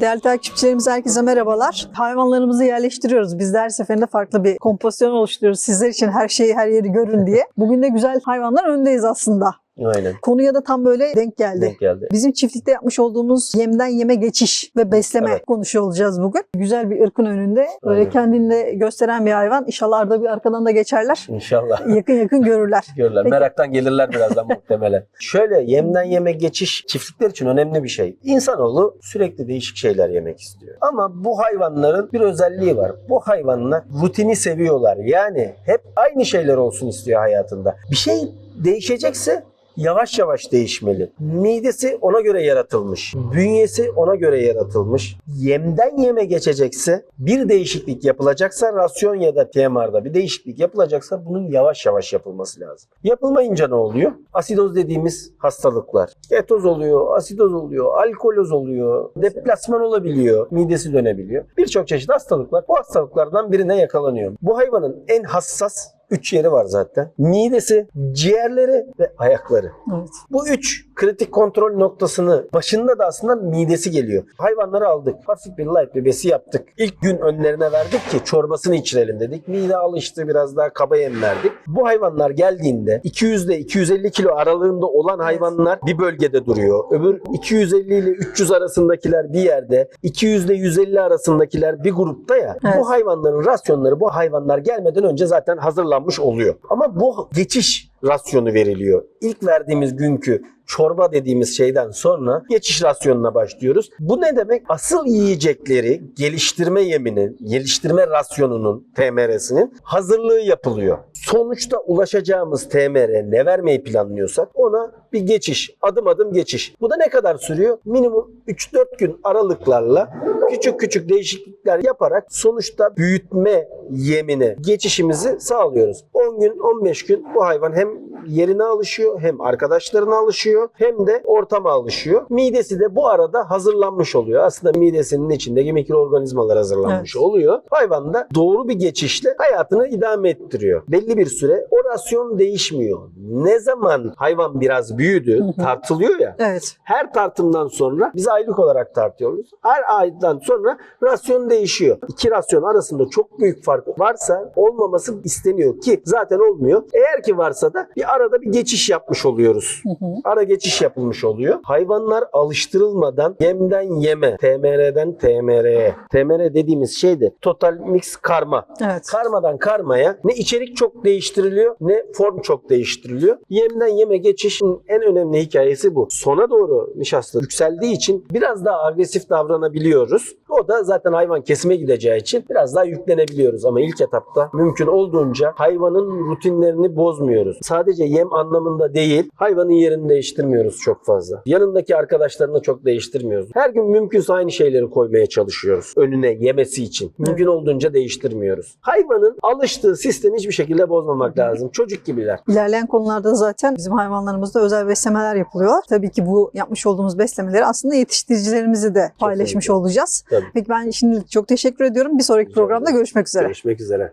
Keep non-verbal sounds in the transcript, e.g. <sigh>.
Değerli takipçilerimiz herkese merhabalar. Hayvanlarımızı yerleştiriyoruz. Biz de her seferinde farklı bir kompozisyon oluşturuyoruz. Sizler için her şeyi her yeri görün diye. Bugün de güzel hayvanlar öndeyiz aslında. Aynen. Konuya da tam böyle denk geldi. Denk geldi. Bizim çiftlikte yapmış olduğumuz yemden yeme geçiş ve besleme Evet. konuşuyor olacağız bugün. Güzel bir ırkın önünde böyle Aynen. kendini de gösteren bir hayvan. İnşallah arada bir arkadan da geçerler. İnşallah. Yakın yakın görürler. <laughs> Görürler. Peki. Meraktan gelirler birazdan muhtemelen. <laughs> Şöyle yemden yeme geçiş çiftlikler için önemli bir şey. İnsanoğlu sürekli değişik şeyler yemek istiyor. Ama bu hayvanların bir özelliği var. Bu hayvanlar rutini seviyorlar. Yani hep aynı şeyler olsun istiyor hayatında. Bir şey değişecekse yavaş yavaş değişmeli. Midesi ona göre yaratılmış. Bünyesi ona göre yaratılmış. Yemden yeme geçecekse bir değişiklik yapılacaksa rasyon ya da TMR'da bir değişiklik yapılacaksa bunun yavaş yavaş yapılması lazım. Yapılmayınca ne oluyor? Asidoz dediğimiz hastalıklar. Ketoz oluyor, asidoz oluyor, alkoloz oluyor, deplasman olabiliyor, midesi dönebiliyor. Birçok çeşit hastalık var. Bu hastalıklardan birine yakalanıyor. Bu hayvanın en hassas üç yeri var zaten. Midesi, ciğerleri ve ayakları. Evet. Bu üç kritik kontrol noktasını başında da aslında midesi geliyor. Hayvanları aldık. Hafif bir light bir besi yaptık. İlk gün önlerine verdik ki çorbasını içirelim dedik. Mide alıştı biraz daha kaba yem verdik. Bu hayvanlar geldiğinde 200 ile 250 kilo aralığında olan hayvanlar bir bölgede duruyor. Öbür 250 ile 300 arasındakiler bir yerde. 200 ile 150 arasındakiler bir grupta ya. Evet. Bu hayvanların rasyonları bu hayvanlar gelmeden önce zaten hazırlanmış oluyor. Ama bu geçiş rasyonu veriliyor. İlk verdiğimiz günkü çorba dediğimiz şeyden sonra geçiş rasyonuna başlıyoruz. Bu ne demek? Asıl yiyecekleri geliştirme yeminin, geliştirme rasyonunun, TMR'sinin hazırlığı yapılıyor. Sonuçta ulaşacağımız TMR ne vermeyi planlıyorsak ona bir geçiş, adım adım geçiş. Bu da ne kadar sürüyor? Minimum 3-4 gün aralıklarla küçük küçük değişiklikler yaparak sonuçta büyütme yemine geçişimizi sağlıyoruz. 10 gün, 15 gün bu hayvan hem yerine alışıyor, hem arkadaşlarına alışıyor, hem de ortama alışıyor. Midesi de bu arada hazırlanmış oluyor. Aslında midesinin içindeki mikroorganizmalar hazırlanmış Evet. oluyor. Hayvan da doğru bir geçişle hayatını idame ettiriyor. Belli bir süre o rasyon değişmiyor. Ne zaman hayvan biraz büyüdü, tartılıyor ya. Evet. Her tartımdan sonra biz aylık olarak tartıyoruz. Her aydan sonra rasyon değişiyor. İki rasyon arasında çok büyük fark varsa olmaması isteniyor ki zaten olmuyor. Eğer ki varsa da bir arada bir geçiş yapmış oluyoruz. Hı hı. Ara geçiş yapılmış oluyor. Hayvanlar alıştırılmadan yemden yeme, TMR'den TMR'ye. TMR dediğimiz şey de total mix karma. Evet. Karmadan karmaya ne içerik çok değiştiriliyor ne form çok değiştiriliyor. Yemden yeme geçişin en önemli hikayesi bu. Sona doğru nişasta yükseldiği için biraz daha agresif davranabiliyoruz. O da zaten hayvan kesime gideceği için biraz daha yüklenebiliyoruz. Ama ilk etapta mümkün olduğunca hayvanın rutinlerini bozmuyoruz. Sadece yem anlamında değil, hayvanın yerini değiştirmiyoruz çok fazla. Yanındaki arkadaşlarını çok değiştirmiyoruz. Her gün mümkünse aynı şeyleri koymaya çalışıyoruz önüne yemesi için. Mümkün olduğunca değiştirmiyoruz. Hayvanın alıştığı sistemi hiçbir şekilde bozmamak lazım. Çocuk gibiler. İlerleyen konularda zaten bizim hayvanlarımızda özel beslemeler yapılıyor. Tabii ki bu yapmış olduğumuz beslemeleri aslında yetiştiricilerimizi de paylaşmış Kesinlikle. olacağız. Tabii. Peki ben şimdilik çok teşekkür ediyorum. Bir sonraki Rica programda ederim. görüşmek üzere. Görüşmek üzere.